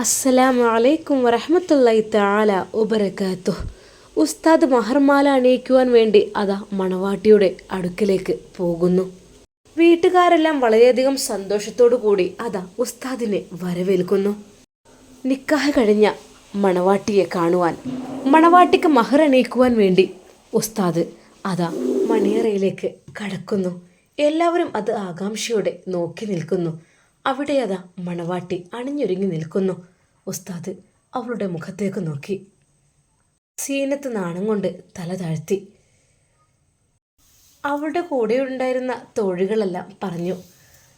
അസ്സലാമു അലൈക്കും വറഹമത്തല്ലായി താല ഉപരക്കാത്തു ഉസ്താദ് മഹർമാല അണിയിക്കുവാൻ വേണ്ടി അതാ മണവാട്ടിയുടെ അടുക്കിലേക്ക് പോകുന്നു. വീട്ടുകാരെല്ലാം വളരെയധികം സന്തോഷത്തോടു കൂടി അതാ ഉസ്താദിനെ വരവേൽക്കുന്നു. നിക്കാഹ് കഴിഞ്ഞ മണവാട്ടിയെ കാണുവാൻ മണവാട്ടിക്ക് മഹർ അണിയിക്കുവാൻ വേണ്ടി ഉസ്താദ് അതാ മണിയറയിലേക്ക് കടക്കുന്നു. എല്ലാവരും അത് ആകാംക്ഷയോടെ നോക്കി നിൽക്കുന്നു. അവിടെ അതാ മണവാട്ടി അണിഞ്ഞൊരുങ്ങി നിൽക്കുന്നു. ഉസ്താദ് അവളുടെ മുഖത്തേക്ക് നോക്കി. സീനത്ത് നാണം കൊണ്ട് തല താഴ്ത്തി. അവളുടെ കൂടെ ഉണ്ടായിരുന്ന തോഴികളെല്ലാം പറഞ്ഞു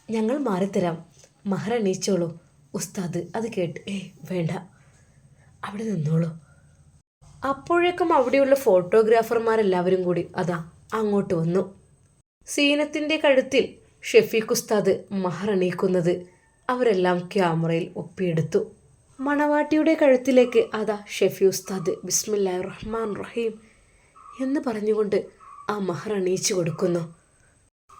ഞങ്ങൾ മാറിത്തരാം. മഹർ എണീച്ചോളൂ. ഉസ്താദ് അത് കേട്ട് ഏ വേണ്ട. അവിടെ നിന്നോളൂ. അപ്പോഴേക്കും അവിടെയുള്ള ഫോട്ടോഗ്രാഫർമാരെല്ലാവരും കൂടി അതാ അങ്ങോട്ട് വന്നു. സീനത്തിന്റെ കഴുത്തിൽ ഷെഫീഖ് ഉസ്താദ് മഹറണീക്കുന്നത് അവരെല്ലാം ക്യാമറയിൽ ഒപ്പിയെടുത്തു. മണവാട്ടിയുടെ കഴുത്തിലേക്ക് അതാ ഷെഫി ഉസ്താദ് ബിസ്മില്ലാ റഹ്മാൻ റഹീം എന്ന് പറഞ്ഞുകൊണ്ട് ആ മഹർ അണിയിച്ചു കൊടുക്കുന്നു.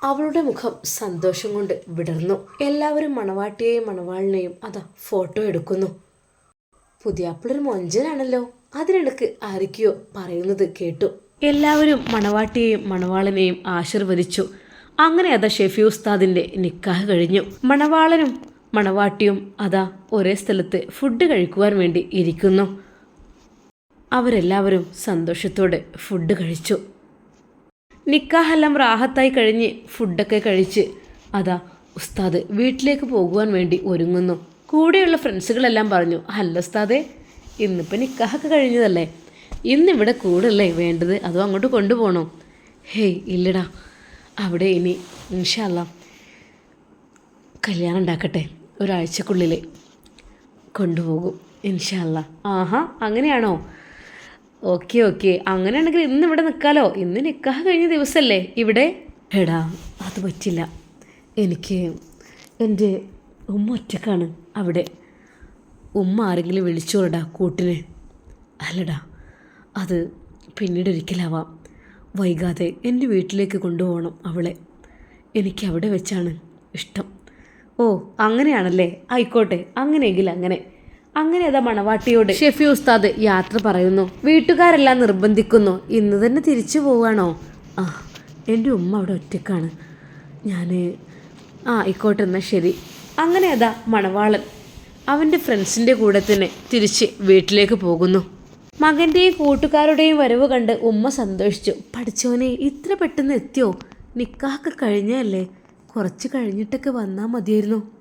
അവളുടെ മുഖം സന്തോഷം കൊണ്ട് വിടർന്നു. എല്ലാവരും മണവാട്ടിയെയും മണവാളിനെയും അതാ ഫോട്ടോ എടുക്കുന്നു. പുതിയാപ്പിളൊരു മൊഞ്ചനാണല്ലോ. അതിനിടക്ക് ആരൊക്കെയോ പറയുന്നത് കേട്ടു. എല്ലാവരും മണവാട്ടിയെയും മണവാളിനെയും ആശീർവദിച്ചു. അങ്ങനെ അതാ ഷെഫി ഉസ്താദിന്റെ നിക്കാഹ് കഴിഞ്ഞു. മണവാളനും മണവാട്ടിയും അതാ ഒരേ സ്ഥലത്ത് ഫുഡ് കഴിക്കുവാൻ വേണ്ടി ഇരിക്കുന്നു. അവരെല്ലാവരും സന്തോഷത്തോടെ ഫുഡ് കഴിച്ചു. നിക്കാഹെല്ലാം റാഹത്തായി കഴിഞ്ഞ് ഫുഡൊക്കെ കഴിച്ച് അതാ ഉസ്താദ് വീട്ടിലേക്ക് പോകുവാൻ വേണ്ടി ഒരുങ്ങുന്നു. കൂടെയുള്ള ഫ്രണ്ട്സുകളെല്ലാം പറഞ്ഞു അല്ല ഉസ്താദേ ഇന്നിപ്പോൾ നിക്കാഹൊക്കെ കഴിഞ്ഞതല്ലേ? ഇന്നിവിടെ കൂടല്ലേ വേണ്ടത്? അതോ അങ്ങോട്ട് കൊണ്ടുപോകണോ? ഹേയ് ഇല്ലടാ. അവിടെ ഇനി ഇൻഷല്ല കല്യാണം ഉണ്ടാക്കട്ടെ ഒരാഴ്ചക്കുള്ളിൽ കൊണ്ടുപോകും ഇൻഷല്ല ആഹാ അങ്ങനെയാണോ? Okay okay. അങ്ങനെയാണെങ്കിൽ ഇന്ന് ഇവിടെ നിൽക്കാലോ? ഇന്ന് നിൽക്കാൻ കഴിഞ്ഞ ദിവസമല്ലേ ഇവിടെ? എടാ അത് പറ്റില്ല. എനിക്ക് എന്റെ ഉമ്മ ഒറ്റക്കാണ് അവിടെ. ഉമ്മ ആരെങ്കിലും വിളിച്ചോളടാ കൂട്ടിന്. അല്ലടാ അത് പിന്നീട് ഒരിക്കലാവാം. വൈകാതെ എന്റെ വീട്ടിലേക്ക് കൊണ്ടുപോകണം അവളെ. എനിക്ക് അവിടെ വെച്ചാണ് ഇഷ്ടം. ഓ അങ്ങനെയാണല്ലേ? ആയിക്കോട്ടെ അങ്ങനെയെങ്കിൽ അങ്ങനെ. അങ്ങനെ അതാ മണവാട്ടിയോട്. ഷെഫി ഉസ്താദ് യാത്ര പറയുന്നു. വീട്ടുകാരെല്ലാം നിർബന്ധിക്കുന്നു. ഇന്ന് തന്നെ തിരിച്ചു പോവുകയാണോ ആ എന്റെ ഉമ്മ അവിടെ ഒറ്റക്കാണ്. ഞാൻ ആ ആയിക്കോട്ടെ എന്നാൽ ശരി. അങ്ങനെ അതാ മണവാളൻ. അവന്റെ ഫ്രണ്ട്സിന്റെ കൂടെ തന്നെ തിരിച്ച് വീട്ടിലേക്ക് പോകുന്നു. മകന്റെയും കൂട്ടുകാരുടെയും വരവ് കണ്ട് ഉമ്മ സന്തോഷിച്ചു. പഠിച്ചോനെ ഇത്ര പെട്ടെന്ന് എത്തിയോ? നിക്കാഹ് കഴിഞ്ഞല്ലേ കുറച്ച് കഴിഞ്ഞിട്ടൊക്കെ വന്നാൽ മതിയായിരുന്നു.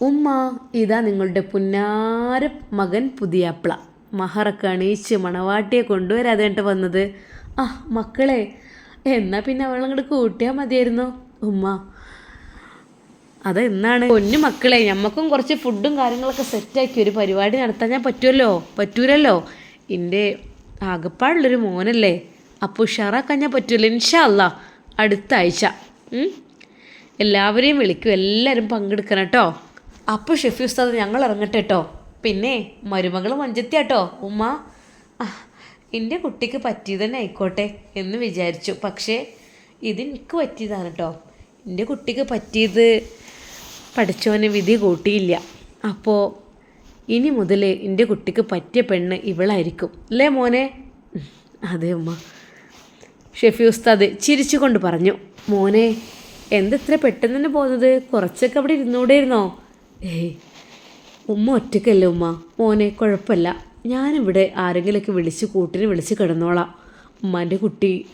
ഉമ്മ ഇതാ നിങ്ങളുടെ പുന്നാര മകൻ പുതിയാപ്പിള മഹറൊക്കെ അണിയിച്ച് മണവാട്ടിയെ കൊണ്ടുവരാതെട്ട് വന്നത്. ആ മക്കളെ എന്നാ പിന്നെ അവളങ്ങോട്ട് കൂട്ടിയാൽ മതിയായിരുന്നു. ഉമ്മ അതെന്നാണ്? പൊന്നു മക്കളെ ഞമ്മക്കും കുറച്ച് ഫുഡും കാര്യങ്ങളൊക്കെ സെറ്റാക്കി. ഒരു പരിപാടി നടത്താൻ ഞാൻ പറ്റുമല്ലോ പറ്റൂലല്ലോ? എന്റെ ആകപ്പാടുള്ളൊരു മോനല്ലേ? അപ്പോൾ ഉഷാറാക്കാൻ ഞാൻ പറ്റില്ല ഇൻഷല്ല അടുത്ത ആഴ്ച. എല്ലാവരെയും വിളിക്കും എല്ലാവരും പങ്കെടുക്കണം കേട്ടോ അപ്പോൾ ഷെഫി ഉസ്താദ് ഞങ്ങൾ ഇറങ്ങട്ടെ കേട്ടോ പിന്നെ മരുമകൾ മഞ്ചത്തിയാട്ടോ ഉമ്മ എന്റെ കുട്ടിക്ക് പറ്റിയത് തന്നെ ആയിക്കോട്ടെ എന്ന് വിചാരിച്ചു. പക്ഷേ ഇതെനിക്ക് പറ്റിയതാണ് കേട്ടോ എന്റെ കുട്ടിക്ക് പറ്റിയത് പഠിച്ചവന് വിധി കൂട്ടിയില്ല. അപ്പോൾ ഇനി മുതൽ എന്റെ കുട്ടിക്ക് പറ്റിയ പെണ്ണ് ഇവളായിരിക്കും. അല്ലേ മോനെ? അതെ ഉമ്മ. ഷെഫി ഉസ്താദ് ചിരിച്ചുകൊണ്ട് പറഞ്ഞു മോനെ എന്തെത്ര പെട്ടെന്ന് തന്നെ പോകുന്നത് കുറച്ചൊക്കെ അവിടെ ഇരുന്നൂടെയിരുന്നോ? ഏയ് ഉമ്മ ഒറ്റക്കല്ലേ ഉമ്മ. മോനെ കുഴപ്പമില്ല. ഞാനിവിടെ ആരെങ്കിലുമൊക്കെ വിളിച്ച് കൂട്ടിന് വിളിച്ച് കിടന്നോളാം. ഉമ്മാന്റെ കുട്ടി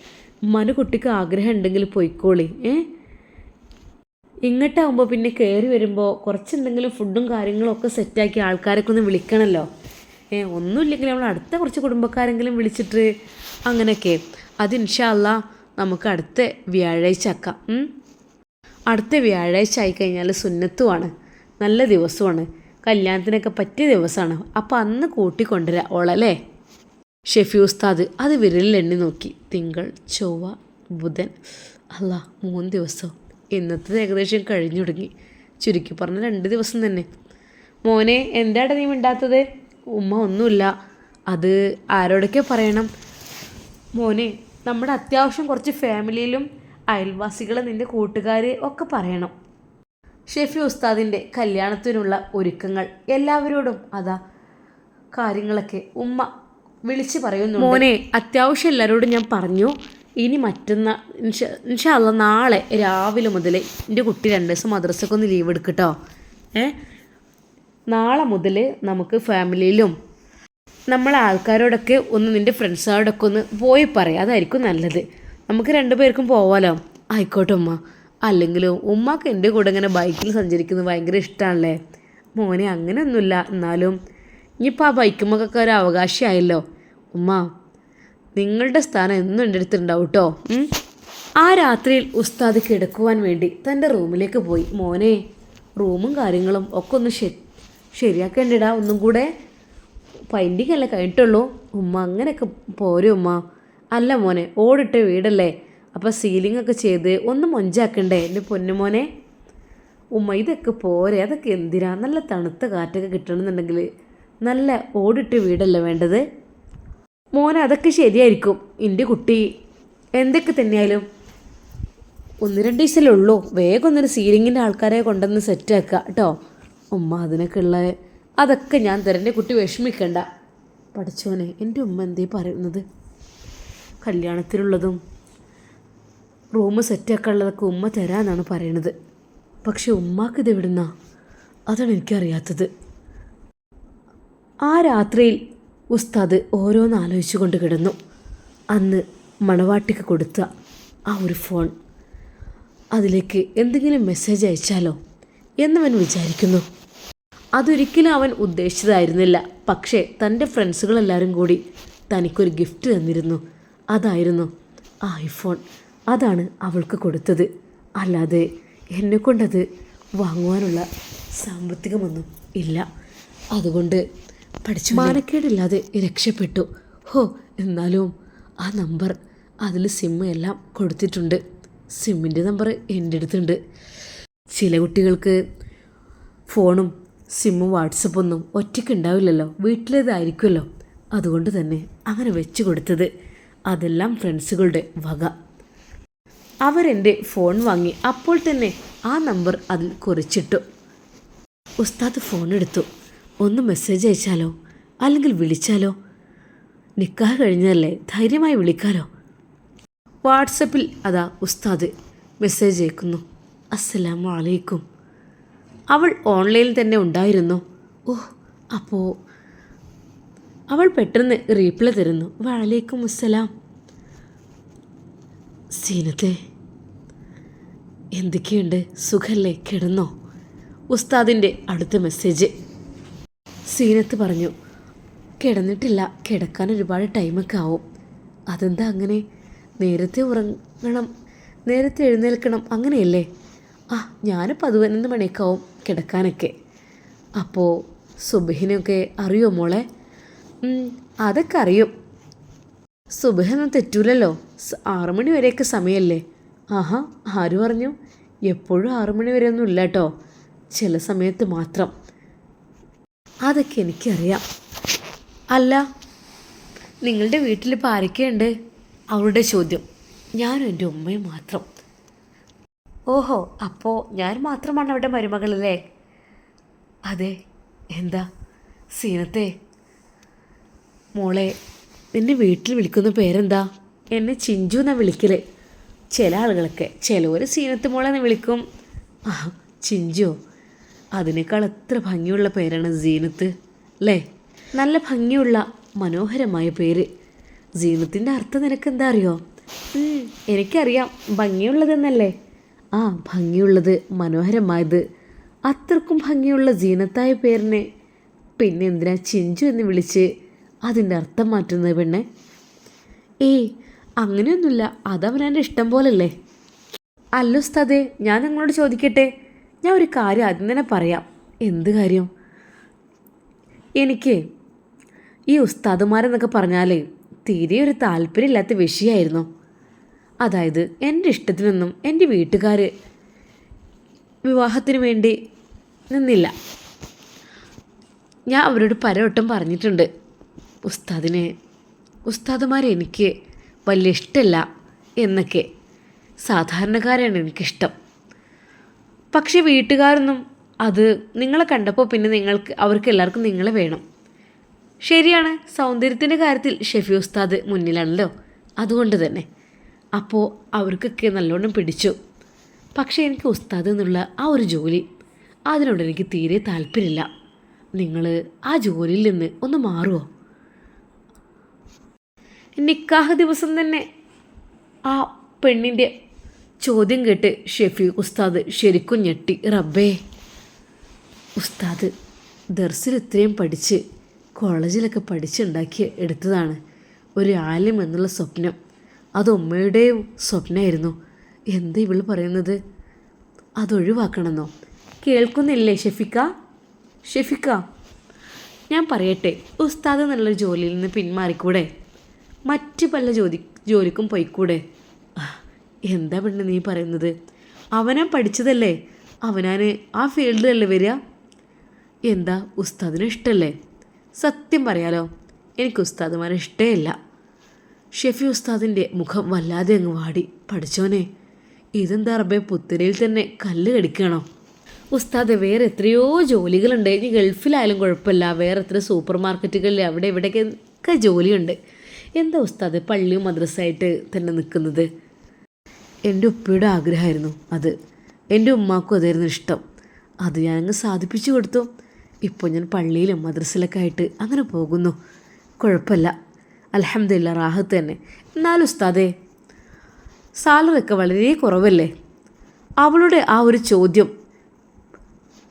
ഉമ്മാന്റെ കുട്ടിക്ക് ആഗ്രഹം ഉണ്ടെങ്കിൽ പോയിക്കോളി ഏ? ഇങ്ങോട്ടാകുമ്പോൾ പിന്നെ കയറി വരുമ്പോൾ കുറച്ച് എന്തെങ്കിലും ഫുഡും കാര്യങ്ങളും ഒക്കെ സെറ്റാക്കി ആൾക്കാരൊക്കെ ഒന്ന് വിളിക്കണമല്ലോ ഏ ഒന്നുമില്ലെങ്കിൽ നമ്മൾ അടുത്ത കുറച്ച് കുടുംബക്കാരെങ്കിലും വിളിച്ചിട്ട് അങ്ങനെയൊക്കെ. അത് ഇൻഷാല്ല നമുക്ക് അടുത്ത വ്യാഴാഴ്ച ആക്കാം. അടുത്ത വ്യാഴാഴ്ച ആയിക്കഴിഞ്ഞാൽ സുന്നത്തുമാണ് നല്ല ദിവസമാണ്. കല്യാണത്തിനൊക്കെ പറ്റിയ ദിവസമാണ് അപ്പോൾ അന്ന് കൂട്ടിക്കൊണ്ടുവരാം ഓളല്ലേ? ഷെഫി ഉസ്താദ് അത് വിരലിൽ എണ്ണി നോക്കി. തിങ്കൾ ചൊവ്വ ബുധൻ. അല്ല മൂന്ന് ദിവസം. ഇന്നത്തെ ഏകദേശം കഴിഞ്ഞു തുടങ്ങി. ചുരുക്കി പറഞ്ഞ രണ്ട് ദിവസം തന്നെ. മോനെ എന്താണ് നീ മിണ്ടാത്തത്? ഉമ്മ ഒന്നുമില്ല. അത് ആരോടൊക്കെ പറയണം? മോനെ നമ്മുടെ അത്യാവശ്യം കുറച്ച് ഫാമിലിയിലും അയൽവാസികൾ നിന്റെ കൂട്ടുകാർ ഒക്കെ പറയണം. ഷെഫി ഉസ്താദിന്റെ കല്യാണത്തിനുള്ള ഒരുക്കങ്ങൾ എല്ലാവരോടും അതാ കാര്യങ്ങളൊക്കെ ഉമ്മ വിളിച്ച് പറയുന്നു മോനെ അത്യാവശ്യം എല്ലാവരോടും ഞാൻ പറഞ്ഞു. ഇനി മറ്റന്ന ഇൻഷാല്ല നാളെ രാവിലെ മുതൽ എന്റെ കുട്ടി രണ്ട് ദിവസം മദ്രസക്ക് ഒന്ന് ലീവ് എടുക്കട്ടോ. ഏ? നാളെ മുതൽ നമുക്ക് ഫാമിലിയിലും നമ്മളെ ആൾക്കാരോടൊക്കെ ഒന്ന് നിന്റെ ഫ്രണ്ട്സുകാരോടൊക്കെ ഒന്ന് പോയി പറയാം. അതായിരിക്കും നല്ലത്. നമുക്ക് രണ്ടുപേർക്കും പോവാലോ? ആയിക്കോട്ടെ ഉമ്മ. അല്ലെങ്കിലും ഉമ്മക്ക് എന്റെ കൂടെ ഇങ്ങനെ ബൈക്കിൽ സഞ്ചരിക്കുന്നത് ഭയങ്കര ഇഷ്ടമാണല്ലേ മോനെ അങ്ങനെയൊന്നുമില്ല എന്നാലും ഇനിയിപ്പോൾ ആ ബൈക്കുമ്മക്കൊക്കെ ഒരു അവകാശമായല്ലോ ഉമ്മ നിങ്ങളുടെ സ്ഥാനം എന്നും എന്റെ അടുത്തുണ്ടാവും കേട്ടോ ആ രാത്രിയിൽ ഉസ്താദ് കിടക്കുവാൻ വേണ്ടി തന്റെ റൂമിലേക്ക് പോയി. മോനെ റൂമും കാര്യങ്ങളും ഒക്കെ ഒന്ന് ശരി ശരിയാക്കേണ്ടിടാ ഒന്നും കൂടെ. പൈന്റിങ് അല്ലേ കഴിഞ്ഞിട്ടുള്ളൂ. ഉമ്മ അങ്ങനെയൊക്കെ പോരും ഉമ്മ. അല്ല മോനെ ഓടിട്ട വീടല്ലേ. അപ്പോൾ സീലിംഗ് ഒക്കെ ചെയ്ത് ഒന്ന് മൊഞ്ചാക്കണ്ടേ എന്റെ പൊന്നുമോനെ ഉമ്മ ഇതൊക്കെ പോരെ. അതൊക്കെ എന്തിനാ? നല്ല തണുത്ത കാറ്റൊക്കെ കിട്ടണമെന്നുണ്ടെങ്കിൽ നല്ല ഓടിട്ട് വീടല്ലേ വേണ്ടത്? മോനെ അതൊക്കെ ശരിയായിരിക്കും. എന്റെ കുട്ടി. എന്തൊക്കെ തന്നെയായാലും. ഒന്ന് രണ്ട് ദിവസമല്ലേ ഉള്ളൂ. വേഗം ഒന്നൊരു സീലിങ്ങിന്റെ ആൾക്കാരെ കൊണ്ടുവന്ന് സെറ്റാക്കുക കേട്ടോ. ഉമ്മ അതിനൊക്കെ ഉള്ള അതൊക്കെ ഞാൻ തരാം. എന്റെ കുട്ടി വിഷമിക്കണ്ട. പഠിച്ചോനെ എന്റെ ഉമ്മ എന്തേ പറയുന്നത്? കല്യാണത്തിലുള്ളതും റൂം സെറ്റാക്കാനുള്ളതൊക്കെ ഉമ്മ തരാമെന്നാണ് പറയണത്. പക്ഷെ ഉമ്മാക്ക് ഇത് എവിടുന്നാ? അതാണ് എനിക്കറിയാത്തത്. ആ രാത്രിയിൽ ഉസ്താദ് ഓരോന്ന് ആലോചിച്ചു കൊണ്ട് കിടന്നു. അന്ന് മണവാട്ടിക്ക് കൊടുത്ത ആ ഒരു ഫോൺ. അതിലേക്ക് എന്തെങ്കിലും മെസ്സേജ് അയച്ചാലോ എന്നവൻ വിചാരിക്കുന്നു. അതൊരിക്കലും അവൻ ഉദ്ദേശിച്ചതായിരുന്നില്ല. പക്ഷേ തന്റെ ഫ്രണ്ട്സുകളെല്ലാവരും കൂടി തനിക്കൊരു ഗിഫ്റ്റ് തന്നിരുന്നു. അതായിരുന്നു ഐഫോൺ. അതാണ് അവൾക്ക് കൊടുത്തത്. അല്ലാതെ എന്നെ കൊണ്ടത് വാങ്ങുവാനുള്ള സാമ്പത്തികമൊന്നും ഇല്ല. അതുകൊണ്ട് പഠിച്ചു മാനക്കേടില്ലാതെ രക്ഷപ്പെട്ടു. ഹോ എന്നാലും ആ നമ്പർ അതിൽ സിം എല്ലാം കൊടുത്തിട്ടുണ്ട്. സിമ്മിന്റെ നമ്പർ എന്റെ അടുത്തുണ്ട്. ചില കുട്ടികൾക്ക് ഫോണും സിമ്മും വാട്സപ്പൊന്നും ഒറ്റയ്ക്ക് ഉണ്ടാവില്ലല്ലോ. വീട്ടിലേതായിരിക്കുമല്ലോ. അതുകൊണ്ട് തന്നെ അങ്ങനെ വെച്ച് കൊടുത്തത്. അതെല്ലാം ഫ്രണ്ട്സുകളുടെ വക. അവരെന്റെ ഫോൺ വാങ്ങി അപ്പോൾ തന്നെ ആ നമ്പർ അതിൽ കുറിച്ചിട്ടു. ഉസ്താദ് ഫോൺ എടുത്തു. ഒന്ന് മെസ്സേജ് അയച്ചാലോ? അല്ലെങ്കിൽ വിളിച്ചാലോ? നിക്കാഹ് കഴിഞ്ഞല്ലേ ധൈര്യമായി വിളിക്കാലോ? വാട്സപ്പിൽ അതാ ഉസ്താദ് മെസ്സേജ് അയക്കുന്നു. അസ്സലാമു അലൈക്കും അവൾ ഓൺലൈനിൽ തന്നെ ഉണ്ടായിരുന്നു. ഓ അപ്പോൾ അവൾ പെട്ടെന്ന് റീപ്ലൈ തരുന്നു. വലൈക്കും അസ്സലാം. സീനത്തെ എന്തൊക്കെയുണ്ട്? സുഖല്ലേ? കിടന്നോ? ഉസ്താദിന്റെ അടുത്ത മെസ്സേജ് സീനത്ത് പറഞ്ഞു കിടന്നിട്ടില്ല കിടക്കാൻ ഒരുപാട് ടൈമൊക്കെ ആവും. അതെന്താ അങ്ങനെ? നേരത്തെ ഉറങ്ങണം നേരത്തെ എഴുന്നേൽക്കണം അങ്ങനെയല്ലേ? ആ ഞാൻ പതിനൊന്ന് മണിയൊക്കെ ആവും കിടക്കാനൊക്കെ. അപ്പോൾ സുബഹിനൊക്കെ അറിയോ മോളെ? അതൊക്കെ അറിയും. സുബഹൊന്നും തെറ്റൂലല്ലോ. ആറു മണി വരെയൊക്കെ സമയമല്ലേ ആഹാ ആര് പറഞ്ഞു? എപ്പോഴും ആറു മണി വരെ ഒന്നും ഇല്ല കേട്ടോ ചില സമയത്ത് മാത്രം. അതൊക്കെ എനിക്കറിയാം. അല്ല നിങ്ങളുടെ വീട്ടിൽ ഇപ്പോൾ ആരൊക്കെയുണ്ട് അവളുടെ ചോദ്യം. ഞാനും എന്റെ ഉമ്മയും മാത്രം. ഓഹോ അപ്പോൾ ഞാൻ മാത്രമാണ് അവിടെ മരുമകളല്ലേ? അതെ എന്താ? സീനത്തെ? മോളെ നിന്നെ വീട്ടിൽ വിളിക്കുന്ന പേരെന്താ? എന്നെ ചിഞ്ചു എന്നാ വിളിക്കൽ. ചില ആളുകളൊക്കെ ചിലവർ സീനത്ത് മോളെ എന്ന് വിളിക്കും. ആ ചിഞ്ചുവോ? അതിനേക്കാൾ എത്ര ഭംഗിയുള്ള പേരാണ് സീനത്ത് അല്ലേ? നല്ല ഭംഗിയുള്ള മനോഹരമായ പേര്. സീനത്തിന്റെ അർത്ഥം നിനക്ക് എന്താ അറിയോ? എനിക്കറിയാം. ഭംഗിയുള്ളതെന്നല്ലേ? ആ ഭംഗിയുള്ളത് മനോഹരമായത്. അത്രക്കും ഭംഗിയുള്ള ജീനത്തായ പേരിനെ. പിന്നെ എന്തിനാ ചിഞ്ചു എന്ന് വിളിച്ച് അതിന്റെ അർത്ഥം മാറ്റുന്നത് പെണ്ണെ? ഏയ് അങ്ങനെയൊന്നുമില്ല. അതവനെ ഇഷ്ടം പോലല്ലേ? അല്ല സ്ഥതേ ഞാൻ നിങ്ങളോട് ചോദിക്കട്ടെ? ഞാൻ ഒരു കാര്യം ആദ്യം തന്നെ പറയാം. എന്ത് കാര്യം? എനിക്ക് ഈ ഉസ്താദുമാരെന്നൊക്കെ പറഞ്ഞാലേ തീരെ ഒരു താല്പര്യമില്ലാത്ത വിഷയമായിരുന്നു അതായത് എന്റെ ഇഷ്ടത്തിനൊന്നും എന്റെ വീട്ടുകാർ വിവാഹത്തിന് വേണ്ടി നിന്നില്ല. ഞാൻ അവരോട് പലവട്ടം പറഞ്ഞിട്ടുണ്ട്. ഉസ്താദിനെ ഉസ്താദുമാരെ എനിക്ക് വലിയ ഇഷ്ടമല്ല എന്നൊക്കെ. സാധാരണക്കാരാണ് എനിക്കിഷ്ടം. പക്ഷേ വീട്ടുകാരൊന്നും അത് നിങ്ങളെ കണ്ടപ്പോൾ പിന്നെ നിങ്ങൾക്ക് അവർക്ക് എല്ലാവർക്കും നിങ്ങളെ വേണം. ശരിയാണ് സൗന്ദര്യത്തിന്റെ കാര്യത്തിൽ ഷെഫി ഉസ്താദ് മുന്നിലാണല്ലോ. അതുകൊണ്ട് തന്നെ. അപ്പോൾ അവർക്കൊക്കെ നല്ലോണം പിടിച്ചു. പക്ഷേ എനിക്ക് ഉസ്താദ് എന്നുള്ള ആ ഒരു ജോലി അതിനോട് എനിക്ക് തീരെ താല്പര്യമില്ല. നിങ്ങൾ ആ ജോലിയിൽ നിന്ന് ഒന്ന് മാറുമോ നിക്കാഹ് ദിവസം തന്നെ ആ പെണ്ണിന്റെ ചോദ്യം കേട്ട് ഷെഫീഖ് ഉസ്താദ് ശരിക്കും ഞെട്ടി. റബ്ബേ ഉസ്താദ് ദർസിൽ ഇത്രയും പഠിച്ച് കോളേജിലൊക്കെ പഠിച്ചുണ്ടാക്കി എടുത്തതാണ് ഒരു ആലം എന്നുള്ള സ്വപ്നം. അത് ഉമ്മയുടെയും സ്വപ്നമായിരുന്നു. എന്താ ഇവൾ പറയുന്നത്? അതൊഴിവാക്കണമെന്നോ കേൾക്കുന്നില്ലേ ഷെഫിക്ക? ഷെഫിക്ക ഞാൻ പറയട്ടെ ഉസ്താദ് എന്നുള്ള ജോലിയിൽ നിന്ന് പിന്മാറിക്കൂടെ? മറ്റ് പല ജോലി ജോലിക്കും പോയിക്കൂടെ? എന്താ പെണ്ണ് നീ പറയുന്നത്? അവനാ പഠിച്ചതല്ലേ? അവനാന് ആ ഫീൽഡിലല്ലേ വരിക? എന്താ ഉസ്താദിന് ഇഷ്ടമല്ലേ സത്യം പറയാലോ എനിക്ക് ഉസ്താദുമാരെ ഇഷ്ടമല്ല ഷെഫി ഉസ്താദിന്റെ മുഖം വല്ലാതെ അങ്ങ് വാടി. പഠിച്ചോനെ ഇതെന്താ റബ്ബെ പുത്തരിയിൽ തന്നെ കല്ല് കടിക്കണോ? ഉസ്താദ് വേറെ എത്രയോ ജോലികളുണ്ട്. ഇനി ഗൾഫിലായാലും കുഴപ്പമില്ല. വേറെ എത്ര സൂപ്പർ മാർക്കറ്റുകളിൽ അവിടെ ഇവിടെയൊക്കെ ജോലിയുണ്ട്. എന്താ ഉസ്താദ് പള്ളിയും മദ്രസ്സായിട്ട് തന്നെ നിൽക്കുന്നത്? എന്റെ ഉപ്പയുടെ ആഗ്രഹമായിരുന്നു അത്. എന്റെ ഉമ്മാക്കും അതായിരുന്നു ഇഷ്ടം. അത് ഞാനങ്ങ് സാധിപ്പിച്ചു കൊടുത്തു. ഇപ്പോൾ ഞാൻ പള്ളിയിലും മദ്രസിലൊക്കെ ആയിട്ട് അങ്ങനെ പോകുന്നു. കുഴപ്പമില്ല. അലഹമില്ല റാഹത്ത് തന്നെ. എന്നാലും ഉസ്താദേ സാലറിയൊക്കെ വളരെ കുറവല്ലേ? അവളുടെ ആ ഒരു ചോദ്യം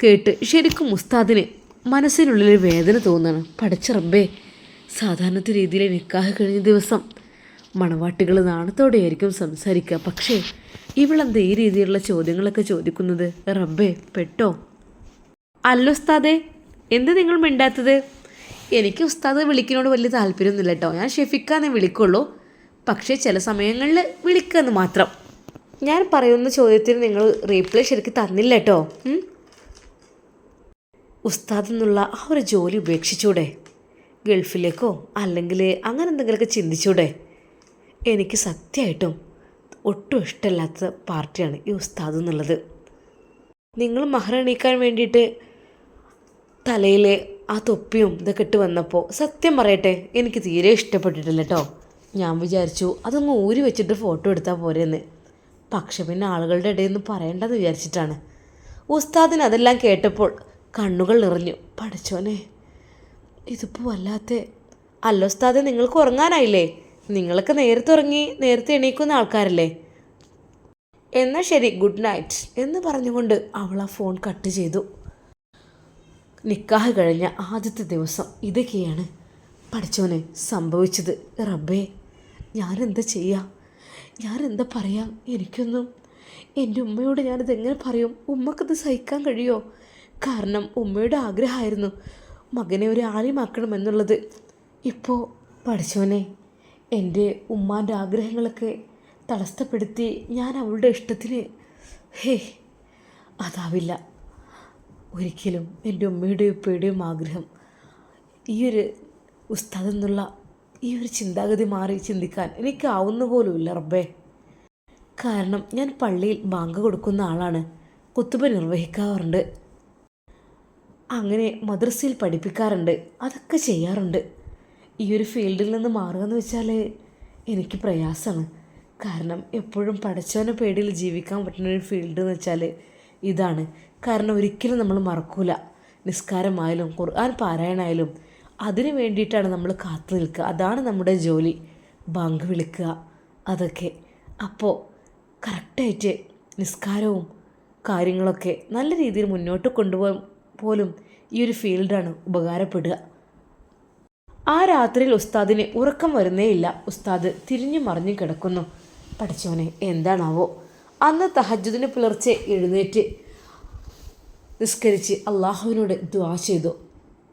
കേട്ട് ശരിക്കും ഉസ്താദിന് മനസ്സിനുള്ളിൽ വേദന തോന്നുകയാണ് പഠിച്ച റബ്ബേ സാധാരണത്തെ രീതിയിൽ നിക്കാഹ് കഴിഞ്ഞ ദിവസം മണവാട്ടികൾ നാണത്തോടെയായിരിക്കും സംസാരിക്കുക. പക്ഷേ ഇവളെന്താ ഈ രീതിയിലുള്ള ചോദ്യങ്ങളൊക്കെ ചോദിക്കുന്നത്? റബ്ബേ പെട്ടോ? അല്ല ഉസ്താദേ എന്ത് നിങ്ങൾ മിണ്ടാത്തത്? എനിക്ക് ഉസ്താദ് വിളിക്കുന്നതിനോട് വലിയ താല്പര്യമൊന്നുമില്ല കേട്ടോ. ഞാൻ ഷെഫിക്കാന്നേ വിളിക്കുള്ളൂ. പക്ഷേ ചില സമയങ്ങളിൽ വിളിക്കുമെന്ന് മാത്രം. ഞാൻ പറയുന്ന ചോദ്യത്തിന് നിങ്ങൾ റീപ്ലൈ ശരിക്കും തന്നില്ല കേട്ടോ? ഉസ്താദ് എന്നുള്ള ആ ഒരു ജോലി ഉപേക്ഷിച്ചൂടെ? ഗൾഫിലേക്കോ അല്ലെങ്കിൽ അങ്ങനെ എന്തെങ്കിലുമൊക്കെ ചിന്തിച്ചൂടെ? എനിക്ക് സത്യമായിട്ടും ഒട്ടും ഇഷ്ടമില്ലാത്ത പാർട്ടിയാണ് ഈ ഉസ്താദ് എന്നുള്ളത്. നിങ്ങൾ മഹറണീക്കാൻ വേണ്ടിയിട്ട് തലയിൽ ആ തൊപ്പിയും ഇതൊക്കെ ഇട്ട് വന്നപ്പോൾ സത്യം പറയട്ടെ എനിക്ക് തീരെ ഇഷ്ടപ്പെട്ടിട്ടില്ല കേട്ടോ ഞാൻ വിചാരിച്ചു അതങ്ങ് ഊരി വെച്ചിട്ട് ഫോട്ടോ എടുത്താൽ പോരെന്ന്. പക്ഷെ പിന്നെ ആളുകളുടെ ഇടയിൽ നിന്ന് പറയേണ്ടെന്ന് വിചാരിച്ചിട്ടാണ്. ഉസ്താദിന് അതെല്ലാം കേട്ടപ്പോൾ കണ്ണുകൾ നിറഞ്ഞു. പഠിച്ചോനെ ഇതിപ്പോൾ വല്ലാത്ത. അല്ല ഉസ്താദ് നിങ്ങൾക്ക് ഉറങ്ങാനായില്ലേ? നിങ്ങളൊക്കെ നേരത്തെ ഉറങ്ങി നേരത്തെ എണീക്കുന്ന ആൾക്കാരല്ലേ? എന്നാൽ ശരി ഗുഡ് നൈറ്റ് എന്ന് പറഞ്ഞുകൊണ്ട് അവൾ ആ ഫോൺ കട്ട് ചെയ്തു. നിക്കാഹ് കഴിഞ്ഞ ആദ്യത്തെ ദിവസം ഇതൊക്കെയാണ് പഠിച്ചോനെ സംഭവിച്ചത്. റബ്ബേ ഞാനെന്താ ചെയ്യാ? ഞാനെന്താ പറയാം? എനിക്കൊന്നും എന്റെ ഉമ്മയോട് ഞാനിത് എങ്ങനെ പറയും? ഉമ്മക്കത് സഹിക്കാൻ കഴിയുമോ കാരണം ഉമ്മയുടെ ആഗ്രഹമായിരുന്നു മകനെ ഒരു ആലിമാക്കണമെന്നുള്ളത് ഇപ്പോൾ പഠിച്ചോനെ എന്റെ ഉമ്മാന്റെ ആഗ്രഹങ്ങളൊക്കെ തടസ്സപ്പെടുത്തി ഞാൻ അവളുടെ ഇഷ്ടത്തിന് ഹേ അതാവില്ല. ഒരിക്കലും എന്റെ ഉമ്മയുടെയും ഉപ്പയുടെയും ആഗ്രഹം ഈ ഒരു ഉസ്താദ് എന്നുള്ള ഈ ഒരു ചിന്താഗതി മാറി ചിന്തിക്കാൻ എനിക്കാവുന്ന പോലുമില്ല റബ്ബേ. കാരണം ഞാൻ പള്ളിയിൽ ബാങ്ക് കൊടുക്കുന്ന ആളാണ്. കുത്തുബ നിർവഹിക്കാറുണ്ട്. അങ്ങനെ മദ്രസയിൽ പഠിപ്പിക്കാറുണ്ട്. അതൊക്കെ ചെയ്യാറുണ്ട്. ഈ ഒരു ഫീൽഡിൽ നിന്ന് മാറുക എന്ന് വെച്ചാൽ എനിക്ക് പ്രയാസമാണ്. കാരണം എപ്പോഴും പഠിച്ചവനെ പേടിയിൽ ജീവിക്കാൻ പറ്റുന്ന ഒരു ഫീൽഡ് എന്ന് വെച്ചാൽ ഇതാണ്. കാരണം ഒരിക്കലും നമ്മൾ മറക്കൂല. നിസ്കാരമായാലും ഖുർആൻ പാരായണമായാലും അതിന് വേണ്ടിയിട്ടാണ് നമ്മൾ കാത്തു നിൽക്കുക. അതാണ് നമ്മുടെ ജോലി. ബാങ്ക് വിളിക്കുക അതൊക്കെ. അപ്പോൾ കറക്റ്റായിട്ട് നിസ്കാരവും കാര്യങ്ങളൊക്കെ നല്ല രീതിയിൽ മുന്നോട്ട് കൊണ്ടുപോകാൻ പോലും ഈ ഒരു ഫീൽഡാണ് ഉപകാരപ്പെടുക. ആ രാത്രിയിൽ ഉസ്താദിന് ഉറക്കം വരുന്നേയില്ല ഉസ്താദ് തിരിഞ്ഞു മറിഞ്ഞു കിടക്കുന്നു. പഠിച്ചവനെ എന്താണാവോ? അന്ന് തഹജുദിന് പുലർച്ചെ എഴുന്നേറ്റ് നിസ്കരിച്ച് അള്ളാഹുവിനോട് ദ്വാ ചെയ്തു.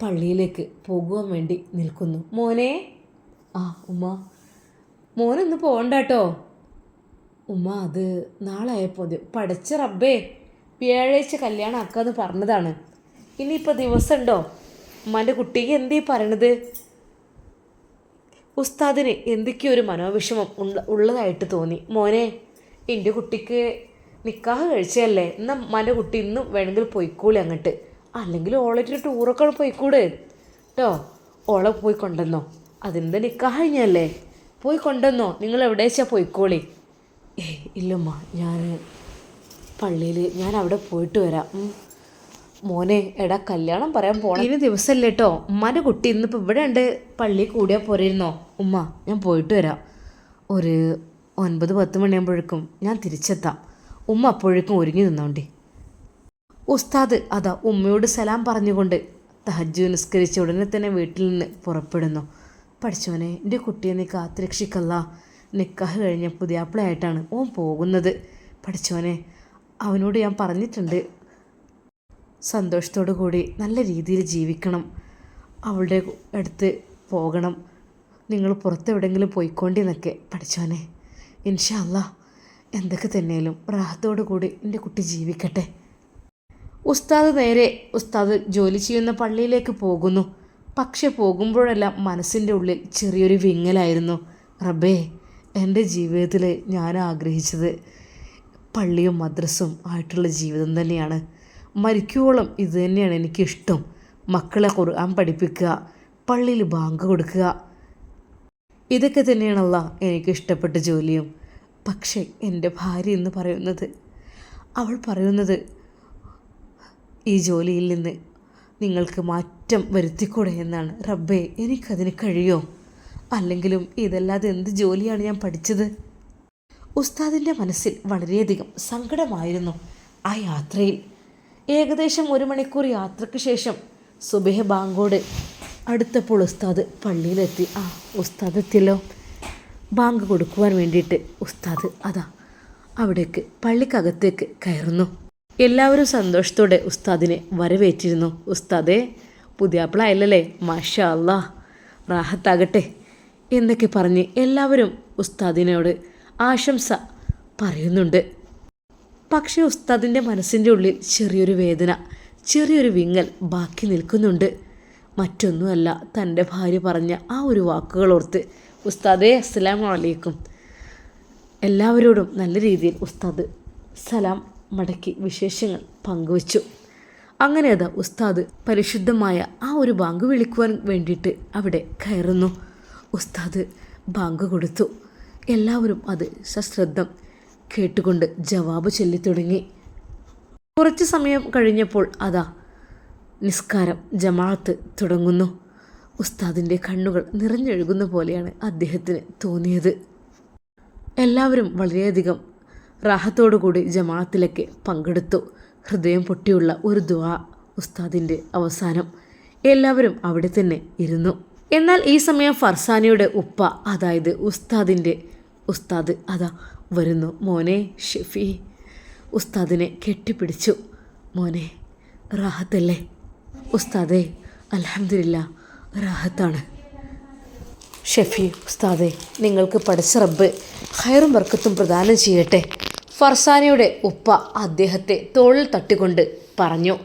പള്ളിയിലേക്ക് പോകുവാൻ വേണ്ടി നിൽക്കുന്നു. മോനെ? ആ ഉമ്മ. മോനൊന്ന് പോകണ്ട കേട്ടോ ഉമ്മ അത് നാളെ ആയപ്പോൾ പഠിച്ച റബ്ബേ വ്യാഴാഴ്ച കല്യാണം ആക്കാന്ന് പറഞ്ഞതാണ്. ഇനിയിപ്പോൾ ദിവസമുണ്ടോ? ഉമ്മാന്റെ കുട്ടിക്ക് എന്തീ പറയണത്? ഉസ്താദിന് എന്തൊക്കെയോ ഒരു മനോവിഷമം ഉള്ള ഉള്ളതായിട്ട് തോന്നി. മോനെ എന്റെ കുട്ടിക്ക് നിക്കാഹ് കഴിച്ചതല്ലേ? എന്നാൽ മന്റെ കുട്ടി ഇന്നും വേണമെങ്കിൽ പോയിക്കൂളി അങ്ങോട്ട്. അല്ലെങ്കിൽ ഓളൊരു ടൂറൊക്കെ പോയിക്കൂടെ? കേട്ടോ ഓളെ പോയി കൊണ്ടെന്നോ അതിന്റെ നിക്കാഹ് കഴിഞ്ഞല്ലേ പോയി കൊണ്ടെന്നോ നിങ്ങൾ എവിടെ വെച്ചാൽ പോയിക്കോളി? ഏ ഇല്ലമ്മ ഞാൻ പള്ളിയിൽ ഞാൻ അവിടെ പോയിട്ട് വരാം. മോനെ എടാ കല്യാണം പറയാൻ പോണം ഇനി ദിവസമല്ലേ കേട്ടോ ഉമ്മാന്റെ കുട്ടി ഇന്നിപ്പോൾ ഇവിടെ ഉണ്ട്. പള്ളി കൂടിയാൽ പോരായിരുന്നോ ഉമ്മ ഞാൻ പോയിട്ട് വരാം. ഒരു ഒൻപത് പത്ത് മണിയാകുമ്പോഴേക്കും ഞാൻ തിരിച്ചെത്താം. ഉമ്മ അപ്പോഴേക്കും ഒരുങ്ങി നിന്നോണ്ടി. ഉസ്താദ് അതാ ഉമ്മയോട് സലാം പറഞ്ഞുകൊണ്ട് തഹജു നിസ്കരിച്ച ഉടനെ തന്നെ വീട്ടിൽ നിന്ന് പുറപ്പെടുന്നു. പഠിച്ചവനെ എന്റെ കുട്ടിയെ നീ കാത്തിരക്ഷിക്കല്ല. നിക്കാഹ് കഴിഞ്ഞ പുതിയാപ്പിളയായിട്ടാണ് ഓൻ പോകുന്നത്. പഠിച്ചവനെ അവനോട് ഞാൻ പറഞ്ഞിട്ടുണ്ട്. സന്തോഷത്തോടു കൂടി നല്ല രീതിയിൽ ജീവിക്കണം. അവളുടെ അടുത്ത് പോകണം. നിങ്ങൾ പുറത്തെവിടെങ്കിലും പോയിക്കൊണ്ടിന്നൊക്കെ പഠിച്ചോനെ. ഇൻഷല്ല എന്തൊക്കെ തന്നെയാലും റാഹത്തോടു കൂടി എന്റെ കുട്ടി ജീവിക്കട്ടെ. ഉസ്താദ് നേരെ ഉസ്താദ് ജോലി ചെയ്യുന്ന പള്ളിയിലേക്ക് പോകുന്നു. പക്ഷെ പോകുമ്പോഴെല്ലാം മനസ്സിന്റെ ഉള്ളിൽ ചെറിയൊരു വിങ്ങലായിരുന്നു. റബ്ബേ എന്റെ ജീവിതത്തിൽ ഞാൻ ആഗ്രഹിച്ചത് പള്ളിയും മദ്രസും ആയിട്ടുള്ള ജീവിതം തന്നെയാണ്. മരിക്കുവോളം ഇത് തന്നെയാണ് എനിക്കിഷ്ടം. മക്കളെ ഖുർആൻ പഠിപ്പിക്കുക പള്ളിയിൽ ബാങ്ക് കൊടുക്കുക. ഇതൊക്കെ തന്നെയാണല്ല എനിക്ക് ഇഷ്ടപ്പെട്ട ജോലിയും. പക്ഷേ എന്റെ ഭാര്യ എന്ന് പറയുന്നത് അവൾ പറയുന്നത് ഈ ജോലിയിൽ നിന്ന് നിങ്ങൾക്ക് മാറ്റം വരുത്തിക്കൂടെ എന്നാണ്. റബ്ബേ എനിക്കതിന് കഴിയോ? അല്ലെങ്കിലും ഇതല്ലാതെ എന്ത് ജോലിയാണ് ഞാൻ പഠിച്ചത്? ഉസ്താദിന്റെ മനസ്സിൽ വളരെയധികം സങ്കടമായിരുന്നു ആ യാത്രയിൽ. ഏകദേശം ഒരു മണിക്കൂർ യാത്രയ്ക്ക് ശേഷം സുബേഹ ബാങ്കോട് അടുത്തപ്പോൾ ഉസ്താദ് പള്ളിയിലെത്തി. ആ ഉസ്താദ് എത്തിയല്ലോ. ബാങ്ക് കൊടുക്കുവാൻ വേണ്ടിയിട്ട് ഉസ്താദ് അതാ അവിടേക്ക് പള്ളിക്കകത്തേക്ക് കയറുന്നു. എല്ലാവരും സന്തോഷത്തോടെ ഉസ്താദിനെ വരവേറ്റിരുന്നു. ഉസ്താദേ പുതിയാപ്പിളായല്ലേ മാഷാ അല്ലാ റാഹത്താകട്ടെ എന്നൊക്കെ പറഞ്ഞ് എല്ലാവരും ഉസ്താദിനോട് ആശംസ പറയുന്നുണ്ട്. പക്ഷേ ഉസ്താദിന്റെ മനസ്സിന്റെ ഉള്ളിൽ ചെറിയൊരു വേദന ചെറിയൊരു വിങ്ങൽ ബാക്കി നിൽക്കുന്നുണ്ട്. മറ്റൊന്നുമല്ല തന്റെ ഭാര്യ പറഞ്ഞ ആ ഒരു വാക്കുകൾ ഓർത്ത് ഉസ്താദേ അസ്സലാം വലൈക്കും എല്ലാവരോടും നല്ല രീതിയിൽ ഉസ്താദ് സലാം മടക്കി വിശേഷങ്ങൾ പങ്കുവച്ചു. അങ്ങനെ അതാ ഉസ്താദ് പരിശുദ്ധമായ ആ ഒരു ബാങ്ക് വിളിക്കുവാൻ വേണ്ടിയിട്ട് അവിടെ കയറുന്നു. ഉസ്താദ് ബാങ്ക് കൊടുത്തു. എല്ലാവരും അത് സശ്രദ്ധം കേട്ടുകൊണ്ട് ജവാബ് ചൊല്ലി തുടങ്ങി. കുറച്ച് സമയം കഴിഞ്ഞപ്പോൾ അതാ നിസ്കാരം ജമാഅത്ത് തുടങ്ങുന്നു. ഉസ്താദിന്റെ കണ്ണുകൾ നിറഞ്ഞൊഴുകുന്ന പോലെയാണ് അദ്ദേഹത്തിന് തോന്നിയത്. എല്ലാവരും വളരെയധികം റാഹത്തോടുകൂടി ജമാഅത്തിലൊക്കെ പങ്കെടുത്തു. ഹൃദയം പൊട്ടിയുള്ള ഒരു ദുആ ഉസ്താദിന്റെ അവസാനം എല്ലാവരും അവിടെ തന്നെ ഇരുന്നു. എന്നാൽ ഈ സമയം ഫർസാനയുടെ ഉപ്പ അതായത് ഉസ്താദിന്റെ ഉസ്താദ് അതാ വരുന്നു. മോനെ ഷെഫി ഉസ്താദിനെ കെട്ടിപ്പിടിച്ചു. മോനെ റാഹത്തല്ലേ? ഉസ്താദേ അലഹമില്ല റാഹത്താണ്. ഷെഫി ഉസ്താദെ നിങ്ങൾക്ക് പഠിച്ച റബ്ബ് ഹൈറും വർക്കത്തും പ്രദാനം ചെയ്യട്ടെ. ഫർസാനയുടെ ഉപ്പ അദ്ദേഹത്തെ തോളിൽ തട്ടിക്കൊണ്ട് പറഞ്ഞു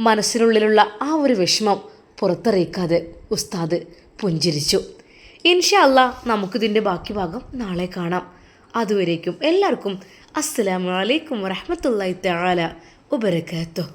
മനസ്സിനുള്ളിലുള്ള ആ ഒരു വിഷമം പുറത്തറിയിക്കാതെ ഉസ്താദ് പുഞ്ചിരിച്ചു. ഇൻഷാ അല്ല നമുക്കിതിന്റെ ബാക്കി ഭാഗം നാളെ കാണാം. അതുവരേക്കും എല്ലാവർക്കും അസ്സലാമു അലൈക്കും വറഹ്മത്തുള്ളാഹി തആല വബറകാതുഹു